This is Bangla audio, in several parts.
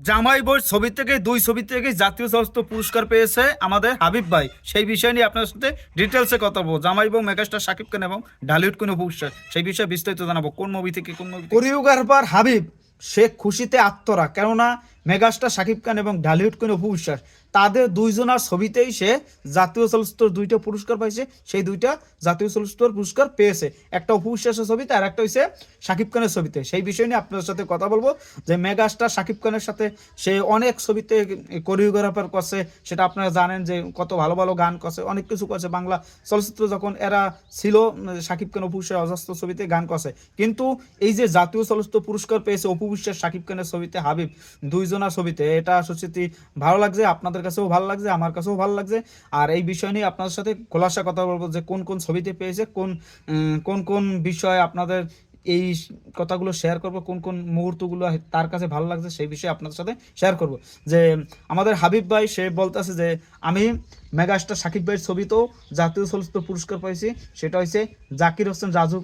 জামাই বই ছবি থেকে, দুই ছবি থেকে জাতীয় চলচ্চিত্র পুরস্কার পেয়েছে আমাদের হাবিব ভাই। সেই বিষয় নিয়ে আপনার সাথে ডিটেলসে কথা বলব। জামাই বউ, মেগাস্টার সাকিব খান এবং ঢালিউড কোন পুরস্কার, সেই বিষয়ে বিস্তারিত জানাব। কোন মুভি থেকে, কোন মুভি কোরিওগ্রাফার হাবিব, সে খুশিতে আত্মরা। কেননা মেগাস্টার শাকিব খান এবং ঢালিউড কোন পুরস্কার তাদের দুইজনার ছবিতেই সে জাতীয় চলচ্চিত্র দুইটা পুরস্কার পাইছে, সেই দুইটা জাতীয় চলচ্চিত্র পুরস্কার পেয়েছে। একটা উপবিশ্বাসের ছবিতে আর একটা হচ্ছে শাকিব খানের ছবিতে। সেই বিষয় নিয়ে আপনার সাথে কথা বলব যে মেগাস্টার শাকিব খানের সাথে সে অনেক ছবিতে কোরিওগ্রাফার করছে, সেটা আপনারা জানেন যে কত ভালো ভালো গান করছে, অনেক কিছু করছে। বাংলা চলচ্চিত্র যখন এরা ছিল, শাকিব খান, অপু বিশ্বাস অজস্র ছবিতে গান করছে। কিন্তু এই যে জাতীয় চলচ্চিত্র পুরস্কার পেয়েছে অপু বিশ্বাস, শাকিব খানের ছবিতে হাবিব, দুইজনা ছবিতে, এটা সত্যি ভালো লাগছে, আপনাদের কাছেও ভালো লাগছে, আমার কাছেও ভালো লাগছে। আর এই বিষয় নিয়ে আপনাদের সাথে খোলাসা কথা বলব যে কোন কোন ছবিতে পেয়েছে, কোন কোন কোন বিষয়ে আপনাদের এই কথাগুলো শেয়ার করব, কোন কোন মুহূর্তগুলো তার কাছে ভালো লাগছে সেই বিষয়ে আপনাদের সাথে শেয়ার করব। যে আমাদের হাবিব ভাই, সে বলতেছে যে, আমি মেগাস্টার সাকিব ভাইয়ের ছবিতেও জাতীয় চলচ্চিত্র পুরস্কার পাইছি, সেটা হয়েছে জাকির হোসেন রাজু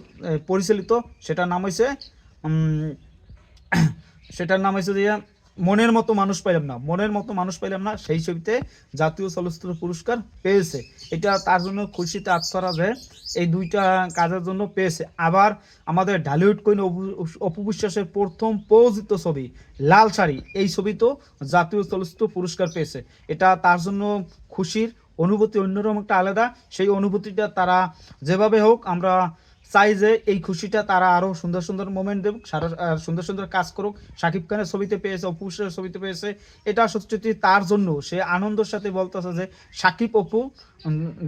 পরিচালিত, সেটার নাম হয়েছে সেটার নাম হয়েছে যে মনের মতো মানুষ পাইলাম না, মনের মতো মানুষ পাইলাম না, সেই ছবিতে জাতীয় চলচ্চিত্র পুরস্কার পেয়েছে। এটা তার জন্য খুশিতে আত্মরা যে এই দুইটা কাজের জন্য পেয়েছে। আবার আমাদের ঢালিউড কইন অপু- অপু প্রথম প্রযোজিত ছবি, লাল শাড়ি, এই ছবি তো জাতীয় চলচ্চিত্র পুরস্কার পেয়েছে। এটা তার জন্য খুশির অনুভূতি অন্যরকম একটা আলাদা। সেই অনুভূতিটা তারা যেভাবে হোক আমরা চাই যে এই খুশিটা তারা আরও সুন্দর সুন্দর মোমেন্ট দেব সারা সুন্দর সুন্দর কাজ করুক। শাকিব খানের ছবিতে পেয়েছে, অপু ছবিতে পেয়েছে। এটা সত্যি তার জন্য। সে আনন্দের সাথে বলতেছে যে, শাকিব, অপু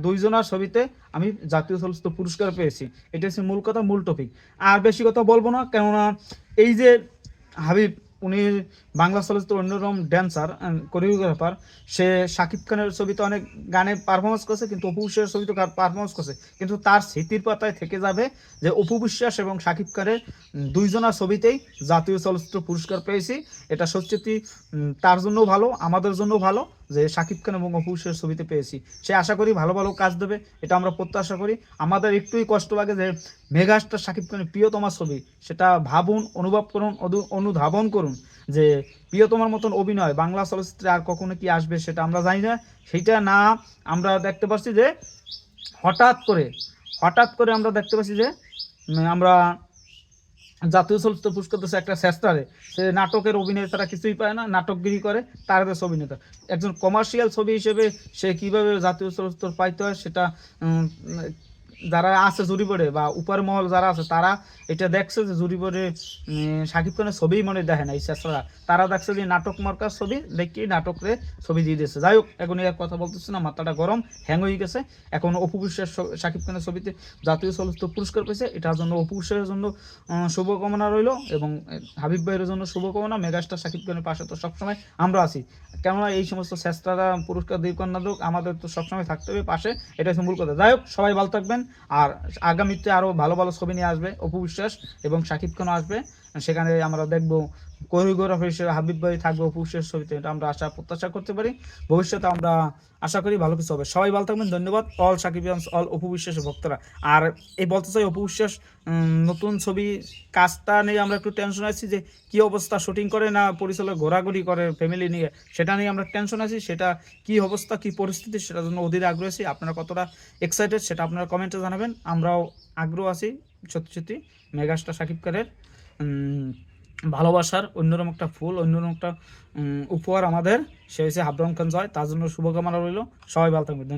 দুইজনার ছবিতে আমি জাতীয় চলচ্চিত্র পুরস্কার পেয়েছি। এটা হচ্ছে মূল কথা, মূল টপিক আর বেশি কথা বলব না, কেননা এই যে হাবিব উনি বাংলা চলচ্চিত্র অন্যরকম ড্যান্সার কোরিওগ্রাফার সে শাকিব খানের ছবিতে অনেক গানে পারফরমেন্স করছে, কিন্তু অপু বিশ্বাসের ছবিতে পারফরমেন্স করছে। কিন্তু তার স্মৃতির পাতায় থেকে যাবে যে অপু বিশ্বাস এবং শাকিব খানের দুইজনার ছবিতেই জাতীয় চলচ্চিত্র পুরস্কার পেয়েছি। এটা সত্যি তার জন্য ভালো, আমাদের জন্য ভালো। যে শাকিব খান এবং অপু বিশ্বাসের ছবিতে পেয়েছি। সে আশা করি ভালো ভালো কাজ দেবে, এটা আমরা প্রত্যাশা করি। আমাদের একটুই কষ্ট লাগে যে মেগাস্টার শাকিব খানের প্রিয়তমার ছবি, সেটা ভাবুন, অনুভব করুন অনুধাবন করুন যে প্রিয়তমার মতন অভিনয় বাংলা চলচ্চিত্রে আর কখনো কি আসবে সেটা আমরা জানি না। সেইটা না, আমরা দেখতে পাচ্ছি যে হঠাৎ করে হঠাৎ করে আমরা দেখতে পাচ্ছি যে আমরা জাতীয় চলচ্চিত্র পুরস্কার দিচ্ছে একটা শ্রেষ্ঠারে সে নাটকের অভিনেতারা কিছুই পায় না, নাটকগিরি করে তার দেশ অভিনেতা একজন কমার্শিয়াল ছবি হিসেবে সে কীভাবে জাতীয় চলচ্চিত্র পাইতে হয় সেটা যারা আছে জুরি বোর্ডে বা উপর মহল যারা আছে তারা এটা দেখছে যে জুরি বোর্ডে উম, শাকিব খানের ছবিই মনে দেখে না এই চেষ্টারা তারা দেখছে যে নাটক মার্কার ছবি দেখি নাটকরে ছবি দিয়ে দিয়েছে। যাই হোক এখন এর কথা বলতেছে না মাথাটা গরম হ্যাং হয়ে গেছে। এখন অপু বিশ্বাস শাকিব খানের ছবিতে জাতীয় চলচ্চিত্র পুরস্কার পেয়েছে। এটার জন্য অপু বিশ্বাসের জন্য শুভকামনা রইল এবং হাবিব ভাইয়ের জন্য শুভকামনা। মেগাস্টার শাকিব খানের পাশে তো সবসময় আমরা আছি। কেননা এই সমস্ত চেষ্টারা পুরস্কার দিক না আমাদের তো সবসময় থাকতে হবে পাশে। এটা হচ্ছে মূল কথা। যাই হোক সবাই ভালো থাকবেন। আর আগামীতে আরও ভালো ভালো ছবি নিয়ে আসবে, অপু বিশ্বাস এবং শাকিব খানও আসবে। সেখানে আমরা দেখব কোরিওগ্রাফার হিসেবে হাবিব ভাই থাকবে অপু বিশ্বাসের ছবিতে, এটা আমরা আশা, প্রত্যাশা করতে পারি। ভবিষ্যতে আমরা আশা করি ভালো কিছু হবে। সবাই ভালো থাকবেন, ধন্যবাদ। অল সাকিবিয়ান্স অল অপু বিশ্বাসের ভক্তরা। আর এই বলতে চাই, অপু বিশ্বাস নতুন ছবি কাজটা নিয়ে আমরা একটু টেনশন আছি যে কি অবস্থা শুটিং করে না পরিচালক ঘোরাঘুরি করে ফ্যামিলি নিয়ে? সেটা নিয়ে আমরা টেনশন আছি, সেটা কি অবস্থা, কি পরিস্থিতি, সেটার জন্য অধীর আগ্রহ আছি। আপনারা কতটা এক্সাইটেড সেটা আপনারা কমেন্টে জানাবেন। আমরাও আগ্রহ আছি, সত্যি সত্যি, মেগাস্টার সাকিব খানের। ভালোবাসার অন্যরকম একটা ফুল, অন্যরকম একটা উপহার আমাদের। সে হয়েছে হাবরাম খান জয়। তার জন্য শুভকামনা রইল। সবাই ভালো ধন্যবাদ।